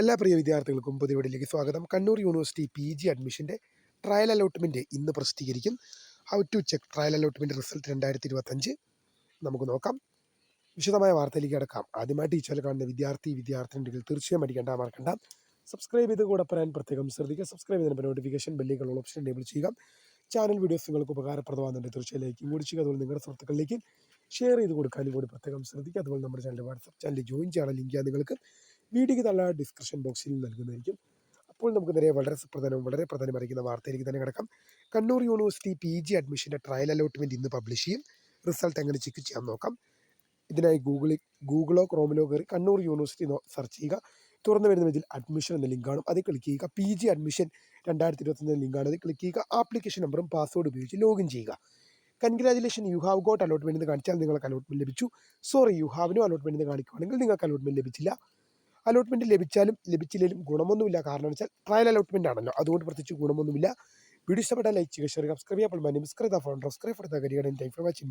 എല്ലാ പ്രിയ വിദ്യാർത്ഥികൾക്കും പുതിയ വീഡിയോയിലേക്ക് സ്വാഗതം. കണ്ണൂർ യൂണിവേഴ്സിറ്റി പി ജി അഡ്മിഷന്റെ ട്രയൽ അലോട്ട്മെന്റ് ഇന്ന് പ്രസിദ്ധീകരിക്കും. How to check trial allotment result രണ്ടായിരത്തി ഇരുപത്തഞ്ച് നമുക്ക് നോക്കാം. വിശദമായ വാർത്തയിലേക്ക് കിടക്കാം. ആദ്യമായിട്ട് ഈ കാണുന്ന വിദ്യാർത്ഥി വിദ്യാർത്ഥിനികൾ തീർച്ചയായും അടിക്കേണ്ട മറക്കണ്ട സബ്സ്ക്രൈബ് ചെയ്ത് കൂടെ പറയാൻ പ്രത്യേകം ശ്രദ്ധിക്കുക. സബ്സ്ക്രൈബ് ചെയ്തതിന് നോട്ടിഫിക്കേഷൻ ബെല്ലുകൾ ഓപ്ഷൻ എനേബിൾ ചെയ്യുക. ചാനൽ വീഡിയോസ് നിങ്ങൾക്ക് ഉപകാരപ്രദമാകുന്നുണ്ട്. തീർച്ചയായും ലൈക്കും കൂടി ചെയ്യുക. അതുപോലെ നിങ്ങളുടെ സുഹൃത്തുക്കളിലേക്ക് ഷെയർ ചെയ്ത് കൊടുക്കാനും കൂടി പ്രത്യേകം ശ്രദ്ധിക്കുക. അതുപോലെ നമ്മുടെ ചാനൽ വാട്സപ്പ് ചാനൽ ജോയിൻ ചെയ്യാനുള്ള ലിങ്ക് നിങ്ങൾക്ക് വീഡിയോയ്ക്ക് തള്ള ഡിസ്ക്രിപ്ഷൻ ബോക്സിൽ നൽകുന്നതായിരിക്കും. അപ്പോൾ നമുക്ക് നേരെ വളരെ സുപ്രധാനവും വളരെ പ്രധാനമറിയിക്കുന്ന വാർത്തയിലേക്ക് തന്നെ കിടക്കാം. കണ്ണൂർ യൂണിവേഴ്സിറ്റി പി ജി അഡ്മിഷന്റെ ട്രയൽ അലോട്ട്മെന്റ് ഇന്ന് പബ്ലിഷ് ചെയ്യും. റിസൾട്ട് എങ്ങനെ ചെക്ക് ചെയ്യാൻ നോക്കാം. ഇതിനായി ഗൂഗിളിൽ ഗൂഗിളോ ക്രോമിലോ കയറി കണ്ണൂർ യൂണിവേഴ്സിറ്റി സെർച്ച് ചെയ്യുക. തുറന്നു വരുന്ന ഇതിൽ അഡ്മിഷൻ എന്ന ലിങ്കാണ് അത് ക്ലിക്ക് ചെയ്യുക. പി ജി അഡ്മിഷൻ രണ്ടായിരത്തി ഇരുപത്തൊന്ന് ലിങ്കാണ് അത് ക്ലിക്ക് ചെയ്യുക. ആപ്ലിക്കേഷൻ നമ്പറും പാസ്വേഡ് ഉപയോഗിച്ച് ലോഗിൻ ചെയ്യുക. Congratulation you have got allotment എന്ന് കാണിച്ചാൽ നിങ്ങൾക്ക് അലോട്ട്മെന്റ് ലഭിച്ചു. സോറി യു ഹാവിനോ അലോട്ട്മെന്റ് എന്ന് കാണിക്കുകയാണെങ്കിൽ നിങ്ങൾക്ക് അലോട്ട്മെന്റ് ലഭിച്ചില്ല. അലോട്ട്മെന്റ് ലഭിച്ചാലും ലഭിച്ചില്ലെങ്കിലും ഗുണമൊന്നുമില്ല. കാരണം വെച്ചാൽ ട്രയൽ അലോട്ട്മെന്റ് ആണല്ലോ. അതുകൊണ്ട് പ്രത്യേകിച്ച് ഗുണമൊന്നുമില്ല. വീഡിയോ ഇഷ്ടപ്പെട്ടാൽ ലൈക്ക് ചെയ്യുക ഷെയർ സബ്സ്ക്രൈബ് അപ്പോൾ മനി മിസ്കൃത phone subscribe for the career time for watching